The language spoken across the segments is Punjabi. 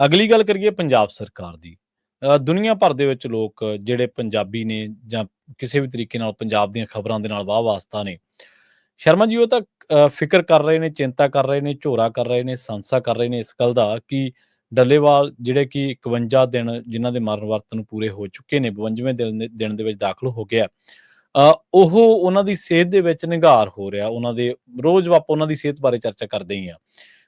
ਅਗਲੀ ਗੱਲ ਕਰੀਏ ਪੰਜਾਬ ਸਰਕਾਰ ਦੀ। ਅ, ਦੁਨੀਆ ਭਰ ਦੇ ਵਿੱਚ ਲੋਕ ਜਿਹੜੇ ਪੰਜਾਬੀ ਨੇ ਜਾਂ ਕਿਸੇ ਵੀ ਤਰੀਕੇ ਨਾਲ ਪੰਜਾਬ ਦੀਆਂ ਖਬਰਾਂ ਦੇ ਨਾਲ ਵਾਹ ਵਾਸਤਾ ਨੇ ਸ਼ਰਮਾ ਜੀ ਉਹ ਤਾਂ ਅ, ਫਿਕਰ ਕਰ ਰਹੇ ਨੇ ਚਿੰਤਾ ਕਰ ਰਹੇ ਨੇ ਝੋਰਾ ਕਰ ਰਹੇ ਨੇ ਸੰਸਾ ਕਰ ਰਹੇ ਨੇ ਇਸ ਗੱਲ ਦਾ ਕਿ ਡੱਲੇਵਾਲ ਜਿਹੜੇ ਕਿ 51 ਦਿਨ ਜਿਨ੍ਹਾਂ ਦੇ ਮਰਨ ਵਰਤ ਨੂੰ ਪੂਰੇ ਹੋ ਚੁੱਕੇ ਨੇ 52ਵੇਂ ਦਿਨ ਦੇ- ਦਿਨ ਦੇ ਵਿੱਚ ਦਾਖਲ ਹੋ ਗਿਆ। ਅ, ਉਹ ਉਹਨਾਂ ਦੀ ਸਿਹਤ ਦੇ ਵਿੱਚ ਨਿਗਾਰ ਹੋ ਰਿਹਾ ਉਹਨਾਂ ਦੇ ਰੋਜ਼ ਆਪਾਂ ਉਹਨਾਂ ਦੀ ਸਿਹਤ ਬਾਰੇ ਚਰਚਾ ਕਰਦੇ ਹੀ ਆ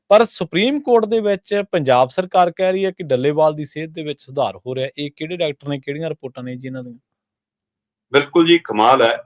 ਪਰ ਸੁਪਰੀਮ ਕੋਰਟ ਦੇ ਵਿੱਚ ਪੰਜਾਬ ਸਰਕਾਰ ਕਹਿ ਰਹੀ ਹੈ ਕਿ ਡੱਲੇਵਾਲ ਦੀ ਸਿਹਤ ਦੇ ਵਿੱਚ ਸੁਧਾਰ ਹੋ ਰਿਹਾ ਇਹ ਕਿਹੜੇ ਡਾਕਟਰ ਨੇ ਕਿਹੜੀਆਂ ਰਿਪੋਰਟਾਂ ਨੇ ਜੀ ਇਹਨਾਂ ਦੀਆਂ? ਬਿਲਕੁਲ ਜੀ ਕਮਾਲ ਹੈ।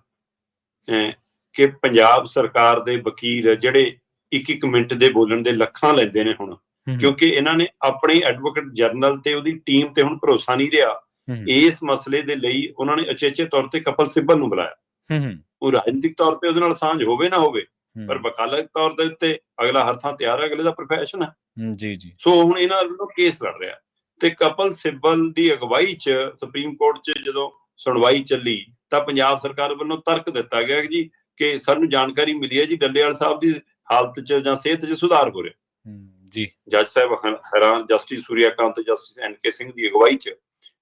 ਕਿ ਪੰਜਾਬ ਸਰਕਾਰ ਦੇ ਵਕੀਲ ਜਿਹੜੇ ਇੱਕ ਇੱਕ ਮਿੰਟ ਦੇ ਬੋਲਣ ਦੇ ਲੱਖਾਂ ਲੈਂਦੇ ਨੇ ਹੁਣ ਕਿਉਂਕਿ ਇਹਨਾਂ ਨੇ ਆਪਣੀ ਐਡਵੋਕੇਟ ਜਨਰਲ ਤੇ ਉਹਦੀ ਟੀਮ ਤੇ ਹੁਣ ਭਰੋਸਾ ਨਹੀਂ ਰਿਹਾ। ਇਸ ਮਸਲੇ ਦੇ ਲਈ ਉਹਨਾਂ ਨੇ ਅਚੇਚੇ ਤੌਰ ਤੇ ਕਪਲ ਸਿੱਬਲ ਨੂੰ ਬੁਲਾਇਆ। ਹੂੰ ਹੂੰ। ਉਹ ਰਾਜਨੀਤਿਕ ਤੌਰ ਤੇ ਉਹਦੇ ਨਾਲ ਸਾਂਝ ਹੋਵੇ ਨਾ ਹੋਵੇ ਪਰ ਵਕਾਲਤ ਤੌਰ ਦੇ ਉੱਤੇ ਅਗਲਾ ਹਰ ਥਾਂ ਤਿਆਰ ਹੈ ਅਗਲੇ ਦਾ ਪ੍ਰੋਫੈਸ਼ਨ ਹੈ। ਜੀ ਜੀ। ਸੋ ਹੁਣ ਇਹਨਾਂ ਵੱਲੋਂ ਕੇਸ ਲੜ ਰਿਹਾ। ਤੇ ਕਪਲ ਸਿੱਬਲ ਦੀ ਅਗਵਾਈ 'ਚ ਸੁਪਰੀਮ ਕੋਰਟ 'ਚ ਜਦੋਂ ਸੁਣਵਾਈ ਚੱਲੀ ਤਾਂ ਪੰਜਾਬ ਸਰਕਾਰ ਵੱਲੋਂ ਤਰਕ ਦਿੱਤਾ ਗਿਆ ਜੀ ਕਿ ਸਾਨੂੰ ਜਾਣਕਾਰੀ ਮਿਲੀ ਹੈ ਜੀ ਡੱਲੇਵਾਲ ਸਾਹਿਬ ਦੀ ਹਾਲਤ 'ਚ ਜਾਂ ਸਿਹਤ 'ਚ ਸੁਧਾਰ ਹੋ ਰਿਹਾ। ਜੀ। ਜੱਜ ਸਾਹਿਬ ਹੈਰ- ਹੈਰਾਨ ਜਸਟਿਸ ਸੂਰਿਆਕਾਂਤ ਤੇ ਜਸਟਿਸ ਐਨ ਕੇ ਸਿੰਘ ਦੀ ਅਗਵਾਈ 'ਚ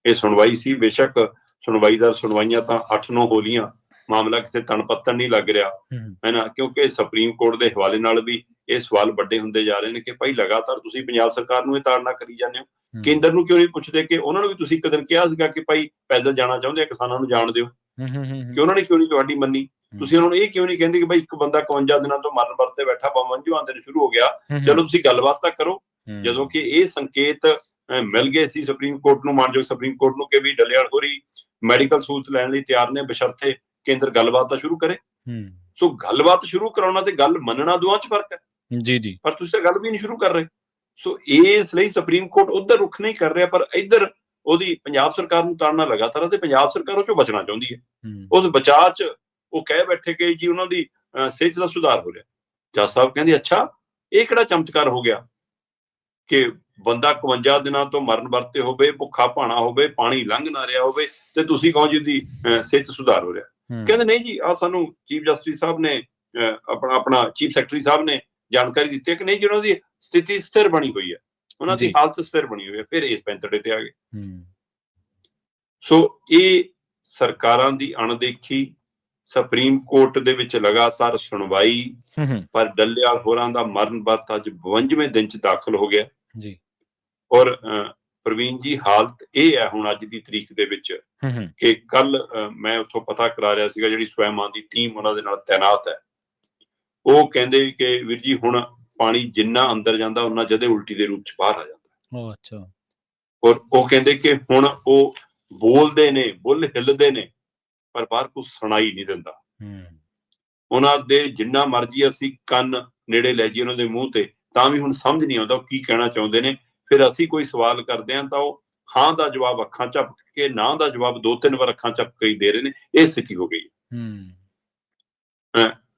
ਇਹ ਸੁਣਵਾਈ ਸੀ। ਬੇਸ਼ੱਕ ਸੁਣਵਾਈਦਾਰ ਸੁਣਵਾਈਆਂ ਤਾਂ 8-9 ਹੋ ਲੀਆਂ ਮਾਮਲਾ ਕਿਸੇ ਤਣਪੱਤਣ ਨਹੀਂ ਲੱਗ ਰਿਹਾ। ਹੂੰ, ਨਾ? ਕਿਉਂਕਿ ਸੁਪਰੀਮ ਕੋਰਟ ਦੇ ਹਵਾਲੇ ਨਾਲ ਵੀ ਇਹ ਸਵਾਲ ਵੱਡੇ ਹੁੰਦੇ ਜਾ ਰਹੇ ਨੇ ਕਿ ਭਾਈ ਲਗਾਤਾਰ ਤੁਸੀਂ ਪੰਜਾਬ ਸਰਕਾਰ ਨੂੰ ਇਹ ਤਾੜਨਾ ਕਰੀ ਜਾਂਦੇ ਹੋ। ਕੇਂਦਰ ਨੂੰ ਕਿਉਂ ਨਹੀਂ ਪੁੱਛਦੇ ਕਿ ਉਹਨਾਂ ਨੂੰ ਵੀ ਤੁਸੀਂ ਇੱਕ ਦਿਨ ਕਿਹਾ ਸੀਗਾ ਕਿ ਭਾਈ ਪੈਦਲ ਜਾਣਾ ਚਾਹੁੰਦੇ ਆ ਕਿਸਾਨਾਂ ਨੂੰ ਜਾਣ ਦਿਓ। ਕਿ ਉਹਨਾਂ ਨੇ ਕਿਉਂ ਨਹੀਂ ਤੁਹਾਡੀ ਮੰਨੀ? ਤੁਸੀਂ ਉਹਨਾਂ ਨੂੰ ਇਹ ਕਿਉਂ ਨਹੀਂ ਕਹਿੰਦੇ ਕਿ ਭਾਈ ਇੱਕ ਬੰਦਾ 51 ਦਿਨਾਂ ਤੋਂ ਮਰਨ ਵਰਤੇ ਬੈਠਾ 52 ਆਂਦੇ ਨੂੰ ਸ਼ੁਰੂ ਹੋ ਗਿਆ। ਚਲੋ ਤੁਸੀਂ ਗੱਲਬਾਤ ਤਾਂ ਕਰੋ। ਜਦੋਂ ਕਿ ਇਹ ਸੰਕੇਤ ਮਿਲ ਗਏ ਸੀ ਸੁਪਰੀਮ ਕੋਰਟ ਨੂੰ ਮਾਨਯੋਗ ਸੁਪਰੀਮ ਕੋਰਟ ਨੂੰ ਕਿ ਵੀ ਡੱਲੇਵਾਲ ਹੋਰੀ ਮੈਡੀਕਲ ਸਹੂਲਤ ਲੈਣ ਲਈ ਤਿਆਰ ਨੇ ਬਸ਼ਰਤੇ ਕੇਂਦਰ ਗੱਲਬਾਤ ਤਾਂ ਸ਼ੁਰੂ ਕਰੇ। ਹੂੰ, ਸੋ ਗੱਲਬਾਤ ਸ਼ੁਰੂ ਕਰਾਉਣਾ ਤੇ ਗੱਲ ਮੰਨਣਾ ਦੋਵਾਂ 'ਚ ਫ਼ਰਕ ਹੈ। ਜੀ ਜੀ। ਪਰ ਤੁਸੀਂ ਤਾਂ ਗੱਲ ਵੀ ਨਹੀਂ ਸ਼ੁਰੂ ਕਰ ਰਹੇ। ਸੋ ਇਸ ਲਈ ਸੁਪਰੀਮ ਕੋਰਟ ਉਧਰ ਰੁਖ ਨਹੀਂ ਕਰ ਰਿਹਾ ਪਰ ਇੱਧਰ ਉਹਦੀ ਪੰਜਾਬ ਸਰਕਾਰ ਨੂੰ ਤਾੜਨਾ ਲਗਾਤਾਰ ਹੈ ਤੇ ਪੰਜਾਬ ਸਰਕਾਰ ਉਹ ਚੋਂ ਬਚਣਾ ਚਾਹੁੰਦੀ ਹੈ। ਉਸ ਬਚਾਅ 'ਚ ਉਹ ਕਹਿ ਬੈਠੇ ਕਿ ਜੀ ਉਹਨਾਂ ਦੀ ਸਿਹਤ ਦਾ ਸੁਧਾਰ ਹੋ ਰਿਹਾ। ਜੱਜ ਸਾਹਿਬ ਕਹਿੰਦੇ ਅੱਛਾ ਇਹ ਕਿਹੜਾ ਚਮਤਕਾਰ ਹੋ ਗਿਆ? ਕਿ ਬੰਦਾ 51 ਦਿਨਾਂ ਤੋਂ ਮਰਨ ਵਰਤੇ ਹੋਵੇ ਭੁੱਖਾ ਭਾਣਾ ਹੋਵੇ ਪਾਣੀ ਲੰਘ ਨਾ ਰਿਹਾ ਹੋਵੇ ਤੇ ਤੁਸੀਂ ਕਹੋ ਜੀ ਦੀ ਸਿਹਤ ਸੁਧਾਰ ਹੋ ਰਿਹਾ। ਕਹਿੰਦੇ ਨਹੀਂ ਜੀ ਆ ਸਾਨੂੰ ਚੀਫ ਜਸਟਿਸ ਸਾਹਿਬ ਨੇ ਆਪਣਾ ਆਪਣਾ ਚੀਫ ਸੈਕਟਰੀ ਸਾਹਿਬ ਨੇ ਜਾਣਕਾਰੀ ਦਿੱਤੀ ਹੈ ਕਿ ਨਹੀਂ ਜੀ ਉਹਨਾਂ ਦੀ ਸਥਿਤੀ ਸਥਿਰ ਬਣੀ ਹੋਈ ਹੈ। ਉਹਨਾਂ ਦੀ। ਹਾਲਤ ਸਥਿਰ ਬਣੀ ਹੋਈ ਹੈ ਫਿਰ ਇਸ ਪੈਂਤੜੇ ਤੇ ਆ ਗਏ। ਹੂੰ, ਸੋ ਇਹ ਸਰਕਾਰਾਂ ਦੀ ਅਣਦੇਖੀ ਸੁਪਰੀਮ ਕੋਰਟ ਦੇ ਵਿੱਚ ਲਗਾਤਾਰ ਸੁਣਵਾਈ ਪਰ ਡੱਲੇਵਾਲ ਹੋਰਾਂ ਦਾ ਮਰਨ ਵਰਤ ਅੱਜ 52ਵੇਂ ਦਿਨ ਚ ਦਾਖਲ ਹੋ ਗਿਆ। ਜੀ। ਔਰ ਪ੍ਰਵੀਨ ਜੀ ਹਾਲਤ ਇਹ ਹੈ ਹੁਣ ਅੱਜ ਦੀ ਤਰੀਕ ਦੇ ਵਿੱਚ ਕਿ ਕੱਲ ਮੈਂ ਉੱਥੋਂ ਪਤਾ ਕਰਾ ਰਿਹਾ ਸੀਗਾ ਜਿਹੜੀ ਸਵੈਮਾਂ ਦੀ ਟੀਮ ਉਹਨਾਂ ਦੇ ਨਾਲ ਤਾਇਨਾਤ ਹੈ। ਉਹ ਕਹਿੰਦੇ ਕਿ ਵੀਰ ਜੀ ਹੁਣ ਪਾਣੀ ਜਿੰਨਾ ਅੰਦਰ ਜਾਂਦਾ ਉਹਨਾਂ ਜਦੇ ਉਲਟੀ ਦੇ ਰੂਪ ਚ ਬਾਹਰ ਆ ਜਾਂਦਾ। ਉਹ ਅੱਛਾ। ਔਰ ਉਹ ਕਹਿੰਦੇ ਕਿ ਹੁਣ ਉਹ ਬੋਲਦੇ ਨੇ ਬੁੱਲ ਹਿੱਲਦੇ ਨੇ ਪਰ ਬਾਹਰ ਕੁਝ ਸੁਣਾਈ ਨਹੀਂ ਦਿੰਦਾ। ਹੂੰ, ਉਹਨਾਂ ਦੇ ਜਿੰਨਾ ਮਰਜ਼ੀ ਅਸੀਂ ਕੰਨ ਨੇੜੇ ਲੈ ਜੀ ਉਹਨਾਂ ਦੇ ਮੂੰਹ ਤੇ ਤਾਂ ਵੀ ਹੁਣ ਸਮਝ ਨਹੀਂ ਆਉਂਦਾ ਉਹ ਕੀ ਕਹਿਣਾ ਚਾਹੁੰਦੇ ਨੇ। ਫਿਰ ਅਸੀਂ ਕੋਈ ਸਵਾਲ ਕਰਦੇ ਹਾਂ ਤਾਂ ਉਹ ਹਾਂ ਦਾ ਜਵਾਬ ਅੱਖਾਂ ਝਪਕ ਕੇ ਨਾ ਦਾ ਜਵਾਬ ਦੋ ਤਿੰਨ ਵਾਰ ਅੱਖਾਂ ਝਪਕ ਕੇ ਹੀ ਦੇ ਰਹੇ ਨੇ ਇਹ ਸਥਿਤੀ ਹੋ ਗਈ ਹੂੰ,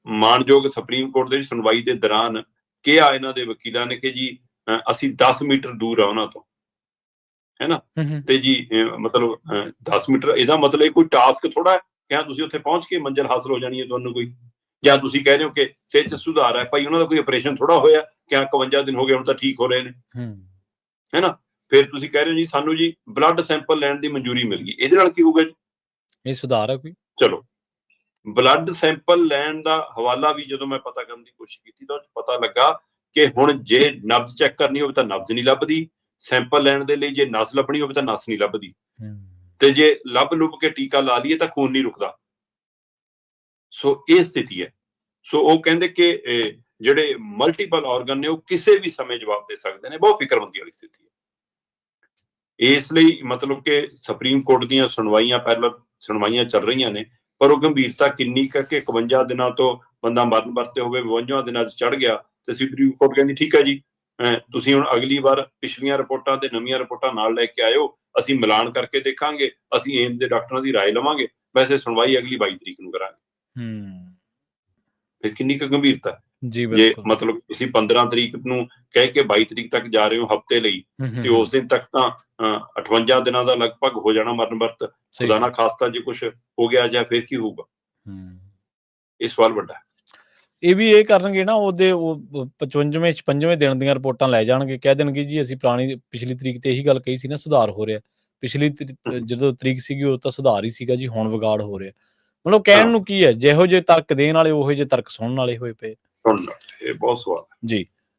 ਮਾਨਯੋਗ ਸੁਪਰੀਮ ਕੋਰਟ ਦੇ ਸੁਣਵਾਈ ਦੇ ਦੌਰਾਨ ਕਿਹਾ ਇਹਨਾਂ ਦੇ ਵਕੀਲਾਂ ਨੇ ਕਿ ਜੀ ਅਸੀਂ 10 ਮੀਟਰ ਦੂਰ ਆ ਉਹਨਾਂ ਤੋਂ। ਹੂੰ, ਹੂੰ, ਤੇ ਜੀ ਮਤਲਬ ਅਹ, 10 ਮੀਟਰ ਇਹਦਾ ਮਤਲਬ ਇਹ ਕੋਈ ਟਾਸਕ ਥੋੜਾ ਹੈ ਕਿ ਹਾਂ ਤੁਸੀਂ ਉੱਥੇ ਪਹੁੰਚ ਕੇ ਮੰਜ਼ਿਲ ਹਾਸਲ ਹੋ ਜਾਣੀ ਹੈ ਤੁਹਾਨੂੰ ਕੋਈ? ਜਾਂ ਤੁਸੀਂ ਕਹਿ ਰਹੇ ਹੋ ਕਿ ਸਿਹਤ 'ਚ ਸੁਧਾਰ ਹੈ ਭਾਈ ਉਹਨਾਂ ਦਾ ਕੋਈ ਆਪਰੇਸ਼ਨ ਥੋੜਾ ਹੋਇਆ ਕਿ ਹਾਂ 51 ਦਿਨ ਹੋ ਗਏ ਹੁਣ ਤਾਂ ਠੀਕ ਹੋ ਰਹੇ ਨੇ। ਹੂੰ, ਹੈ ਨਾ? ਫਿਰ ਤੁਸੀਂ ਕਹਿ ਰਹੇ ਹੋ ਜੀ ਸਾਨੂੰ ਜੀ ਬਲੱਡ ਸੈਂਪਲ ਲੈਣ ਦੀ ਮਨਜ਼ੂਰੀ ਮਿਲ ਗਈ। ਇਹਦੇ ਨਾਲ ਕੀ ਹੋਊਗਾ ਜੀ? ਇਹ ਸੁਧਾਰ ਹੈ ਕੋਈ? ਚਲੋ। ਬਲੱਡ ਸੈਂਪਲ ਲੈਣ ਦਾ ਹਵਾਲਾ ਵੀ ਜਦੋਂ ਮੈਂ ਪਤਾ ਕਰਨ ਦੀ ਕੋਸ਼ਿਸ਼ ਕੀਤੀ ਤਾਂ ਪਤਾ ਲੱਗਾ ਕਿ ਹੁਣ ਜੇ ਨਬਜ਼ ਚੈੱਕ ਕਰਨੀ ਹੋਵੇ ਤਾਂ ਨਬਜ਼ ਨਹੀਂ ਲੱਭਦੀ। ਸੈਂਪਲ ਲੈਣ ਦੇ ਲਈ ਜੇ ਨਸ ਲੱਭਣੀ ਹੋਵੇ ਤਾਂ ਨਸ ਨਹੀਂ ਲੱਭਦੀ। ਤੇ ਜੇ ਲੱਭ ਲੁੱਭ ਕੇ ਟੀਕਾ ਲਾ ਲਈਏ ਤਾਂ ਖੂਨ ਨਹੀਂ ਰੁਕਦਾ। ਸੋ ਇਹ ਸਥਿਤੀ ਹੈ। ਸੋ ਉਹ ਕਹਿੰਦੇ ਕਿ ਜਿਹੜੇ ਮਲਟੀਪਲ ਆਰਗਨ ਨੇ ਉਹ ਕਿਸੇ ਵੀ ਸਮੇਂ ਜਵਾਬ ਦੇ ਸਕਦੇ ਨੇ ਬਹੁਤ ਫਿਕਰਮੰਦੀ ਵਾਲੀ ਸਥਿਤੀ ਹੈ ਇਸ ਲਈ ਮਤਲਬ ਕਿ ਸੁਪਰੀਮ ਕੋਰਟ ਦੀਆਂ ਸੁਣਵਾਈਆਂ ਪਹਿਲਾਂ ਸੁਣਵਾਈਆਂ ਚੱਲ ਰਹੀਆਂ ਨੇ ਪਰ ਉਹ ਗੰਭੀਰਤਾ ਕਿੰਨੀ ਕੁ ਹੈ ਕਿ 51 ਦਿਨਾਂ ਤੋਂ ਬੰਦਾ ਮਰਨ ਵਰਤੇ ਹੋਵੇ 52 ਦਿਨਾਂ 'ਚ ਚੜ ਗਿਆ ਤੇ ਸੁਪਰੀਮ ਕੋਰਟ ਕਹਿੰਦੀ ਠੀਕ ਹੈ ਜੀ ਅਹ ਤੁਸੀਂ ਹੁਣ ਅਗਲੀ ਵਾਰ ਪਿਛਲੀਆਂ ਰਿਪੋਰਟਾਂ ਤੇ ਨਵੀਆਂ ਰਿਪੋਰਟਾਂ ਨਾਲ ਲੈ ਕੇ ਆਇਓ ਅਸੀਂ ਮਿਲਾਨ ਕਰਕੇ ਦੇਖਾਂਗੇ ਅਸੀਂ ਏਮ ਦੇ ਡਾਕਟਰਾਂ ਦੀ رائے ਲਵਾਂਗੇ ਵੈਸੇ ਸੁਣਵਾਈ ਅਗਲੀ 22 ਤਰੀਕ ਨੂੰ ਕਰਾਂਗੇ ਹੂੰ, ਫਿਰ ਕਿੰਨੀ ਕੁ ਗੰਭੀਰਤਾ ਜੀ ਜੇ ਬਿਲਕੁਲ। ਮਤਲਬ ਤੁਸੀਂ 15 ਤਰੀਕ ਨੂੰ ਕਹਿ ਕੇ 22 ਤਰੀਕ ਤੱਕ ਜਾ ਰਹੇ ਹੋ ਹਫ਼ਤੇ ਲਈ ਤੇ ਉਸ ਦਿਨ ਤੱਕ ਤਾਂ ਅਹ, 58 ਦਿਨਾਂ ਦਾ ਲਗਭਗ ਹੋ ਜਾਣਾ ਮਰਨ ਵਰਤ। ਖੁਦਾ ਨਾ ਖਾਸਤਾ ਜੇ ਕੁਝ ਹੋ ਗਿਆ ਜਾਂ ਫਿਰ ਕੀ ਹੋਊਗਾ। ਹੂੰ, ਇਹ ਸਵਾਲ ਵੱਡਾ ਹੈ। ਇਹ ਵੀ ਇਹ ਕਰਨਗੇ ਨਾ ਉਹਦੇ ਉਹ 55ਵੇਂ 56ਵੇਂ ਦਿਨ ਦੀਆਂ ਰਿਪੋਰਟਾਂ ਲੈ ਜਾਣਗੇ। ਕਹਿ ਦੇਣਗੇ ਜੀ ਅਸੀਂ ਪੁਰਾਣੀ ਪਿਛਲੀ ਤਰੀਕ ਤੇ ਇਹੀ ਗੱਲ ਕਹੀ ਸੀ ਨਾ ਸੁਧਾਰ ਹੋ ਰਿਹਾ। ਪਿਛਲੀ। ਜਦੋਂ ਤਰੀਕ ਸੀਗੀ ਉਹ ਤਾਂ ਸੁਧਾਰ ਹੀ ਸੀਗਾ ਜੀ ਹੁਣ ਵਿਗਾੜ ਹੋ ਰਿਹਾ। ਮਤਲਬ ਕਹਿਣ। ਨੂੰ ਕੀ ਹੈ ਜਿਹੋ ਜਿਹੇ ਤਰਕ ਦੇਣ ਵਾਲੇ ਉਹੋ ਜਿਹੇ ਤਰਕ ਸੁਣਨ ਵਾਲੇ ਹੋਏ ਪਏ। ਸੁਣ ਲਓ, ਇਹ ਬਹੁਤ ਸਵਾਲ ਹੈ। ਜੀ